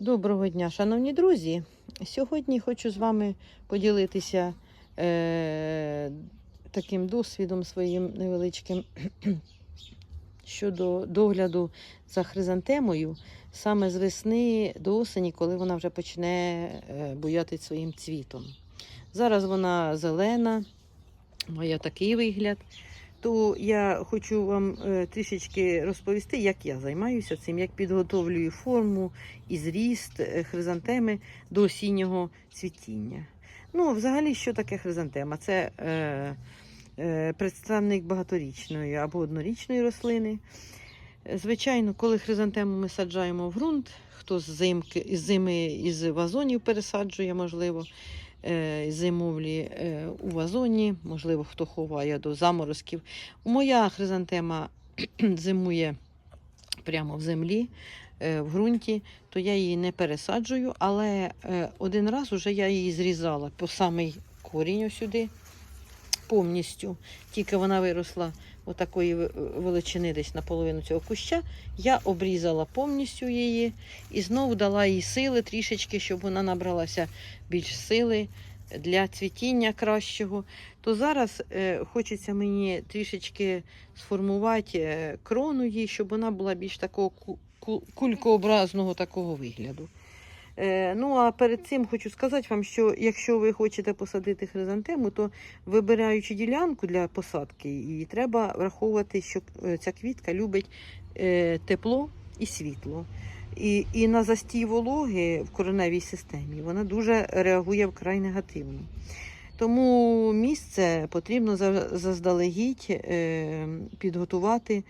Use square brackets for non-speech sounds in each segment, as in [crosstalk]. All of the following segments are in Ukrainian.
Доброго дня, шановні друзі. Сьогодні хочу з вами поділитися е, таким досвідом своїм невеличким [clears throat] щодо догляду за хризантемою саме з весни до осені, коли вона вже почне е, буяти своїм цвітом. Зараз вона зелена, має такий вигляд. То я хочу вам е, трішечки розповісти, як я займаюся цим, як підготовлюю форму і зріст е, хризантеми до осіннього цвітіння. Ну, взагалі, що таке хризантема? Це е, е, представник багаторічної або однорічної рослини. Звичайно, коли хризантему ми саджаємо в ґрунт, хто з зими із вазонів пересаджує, можливо, зимовлі е, у вазоні, можливо, хто ховає до заморозків. Моя хризантема [clears throat] зимує прямо в землі, е, в ґрунті, то я її не пересаджую, але е, один раз уже я її зрізала по самий корінь сюди, повністю. Тільки вона виросла отакої величини десь наполовину цього куща, я обрізала повністю її і знову дала їй сили трішечки, щоб вона набралася більш сили для цвітіння кращого. То зараз е, хочеться мені трішечки сформувати е, крону їй, щоб вона була більш такого ку- ку- кулькообразного такого вигляду. Е, ну а перед цим хочу сказати вам, що якщо ви хочете посадити хризантему, то вибираючи ділянку для посадки, її треба враховувати, що е, ця квітка любить е, тепло і світло. І, і на застій вологи в кореневій системі вона дуже реагує вкрай негативно. Тому місце потрібно за- заздалегідь підготувати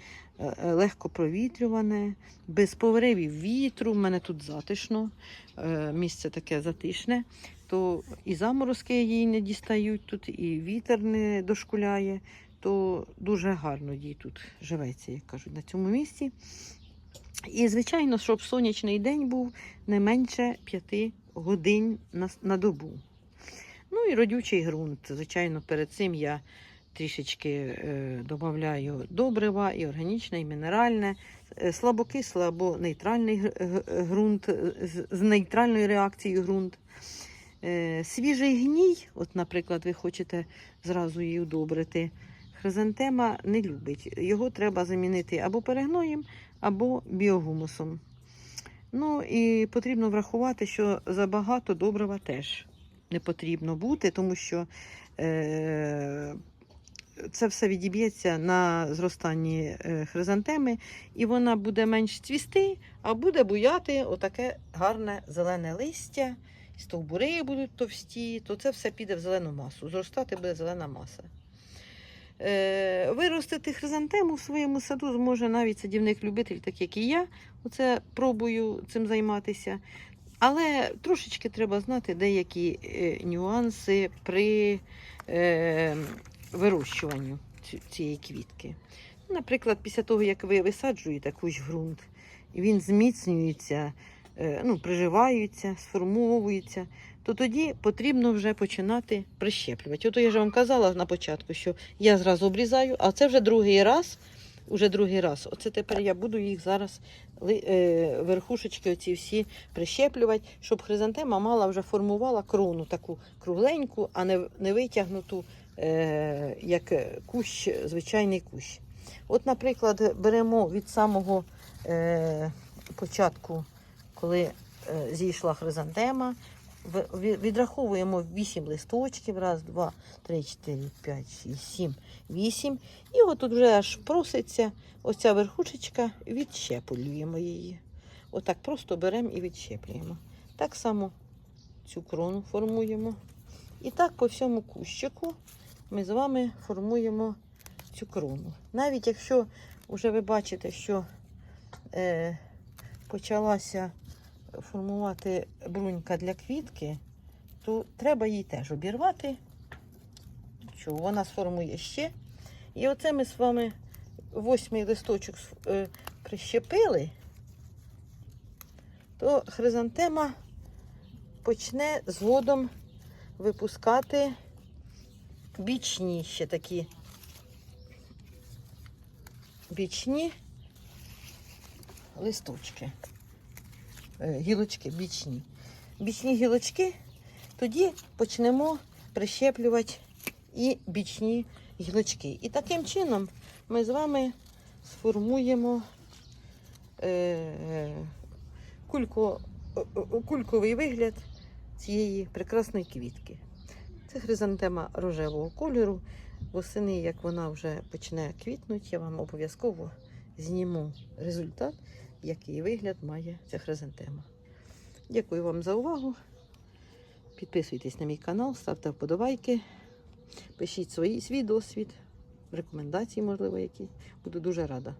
легко провітрюване, без поривів вітру. У мене тут затишно, е, місце таке затишне, то і заморозки їй не дістають тут, і вітер не дошкуляє, то дуже гарно їй тут живеться, як кажуть, на цьому місці. І, звичайно, щоб сонячний день був не менше 5 годин на, на добу. Ну і родючий ґрунт. Звичайно, перед цим я трішечки е, додаю добрива, і органічне, і мінеральне, е, слабокисле або нейтральний г- ґрунт, е, з, нейтральною реакцією ґрунт. Е, свіжий гній, от, наприклад, ви хочете зразу її удобрити. Хризантема не любить. Його треба замінити або перегноєм, або біогумусом. Ну і потрібно врахувати, що забагато добрива теж не потрібно бути, тому що е, це все відіб'ється на зростанні е, хризантеми, і вона буде менш цвісти, а буде буяти отаке гарне зелене листя, стовбури будуть товсті, то це все піде в зелену масу. Зростати буде зелена маса. Е, виростити хризантему в своєму саду зможе навіть садівник-любитель, так як і я. Оце пробую цим займатися. Але трошечки треба знати деякі е, нюанси при вирощуванню цієї квітки. Наприклад, після того, як ви висаджуєте в ґрунт, він зміцнюється, е, ну, приживається, сформовується, то тоді потрібно вже починати прищеплювати. Ото я ж вам казала на початку, що я зразу обрізаю, а це вже другий раз. Уже другий раз. Оце тепер я буду їх зараз е, верхушечки оці всі прищеплювати, щоб хризантема мала вже формувала крону таку кругленьку, а не, не витягнуту, е, як кущ, звичайний кущ. От, наприклад, беремо від самого е, початку, коли е, зійшла хризантема, відраховуємо 8 листочків, раз, два, три, чотири, п'ять, шість, сім, вісім. І от тут вже аж проситься оця верхушечка, відщеплюємо її. Отак просто беремо і відщеплюємо. Так само цю крону формуємо. І так по всьому кущику ми з вами формуємо цю крону. Навіть якщо вже ви бачите, що е, почалася формувати брунька для квітки, то треба її теж обірвати. Що вона сформує ще. І оце ми з вами восьмий листочок е, прищепили, то хризантема почне згодом випускати бічні ще такі бічні листочки. е, гілочки бічні. Бічні гілочки, тоді почнемо прищеплювати і бічні гілочки. І таким чином ми з вами сформуємо е, кулько, е, е, кульковий вигляд цієї прекрасної квітки. Це хризантема рожевого кольору. Восени, як вона вже почне квітнути, я вам обов'язково зніму результат, який вигляд має ця хризантема. Дякую вам за увагу. Підписуйтесь на мій канал, ставте вподобайки, пишіть свої, свій досвід, рекомендації, можливо, які. Буду дуже рада.